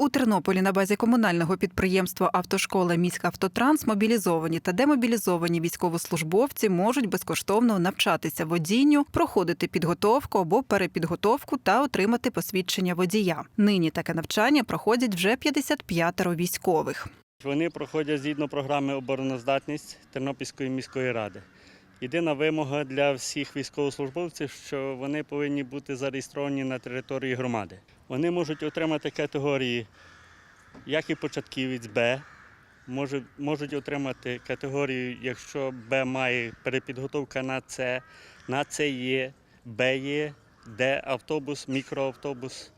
У Тернополі на базі комунального підприємства Автошкола «Міськавтотранс» мобілізовані та демобілізовані військовослужбовці можуть безкоштовно навчатися водінню, проходити підготовку або перепідготовку та отримати посвідчення водія. Нині таке навчання проходять вже 55 військових. Вони проходять згідно програми обороноздатність Тернопільської міської ради. Єдина вимога для всіх військовослужбовців, що вони повинні бути зареєстровані на території громади. Вони можуть отримати категорії, як і початківець Б, можуть, можуть отримати категорію, якщо Б має перепідготовка на С, на С є, Б є, Д автобус, мікроавтобус.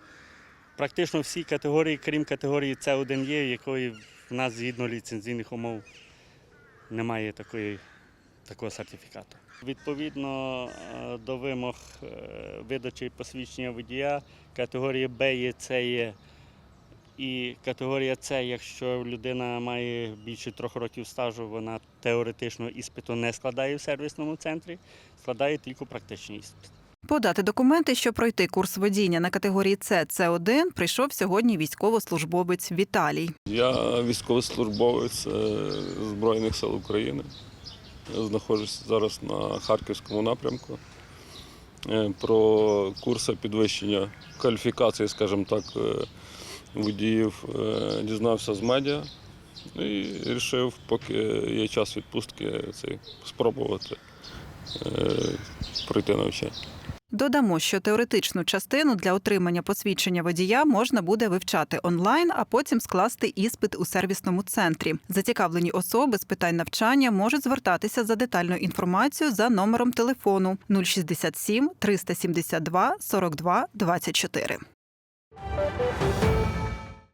Практично всі категорії, крім категорії С1 є, якої в нас згідно ліцензійних умов немає такої, такого сертифікату. Відповідно е, до вимог е, видачі посвідчення водія, категорія Б є С є. І категорія С, якщо людина має більше трьох років стажу, вона теоретично іспиту не складає в сервісному центрі, складає тільки практичний іспит. Подати документи, щоб пройти курс водіння на категорії С С1, прийшов сьогодні військовослужбовець Віталій. Я військовослужбовець е, Збройних сил України. Я знаходжуся зараз на Харківському напрямку. Е, Про курси підвищення кваліфікації, скажімо так, е, водіїв е, дізнався з медіа і вирішив, поки є час відпустки, цей, спробувати пройти навчання. Додамо, що теоретичну частину для отримання посвідчення водія можна буде вивчати онлайн, а потім скласти іспит у сервісному центрі. Зацікавлені особи з питань навчання можуть звертатися за детальною інформацією за номером телефону 067 372 42 24.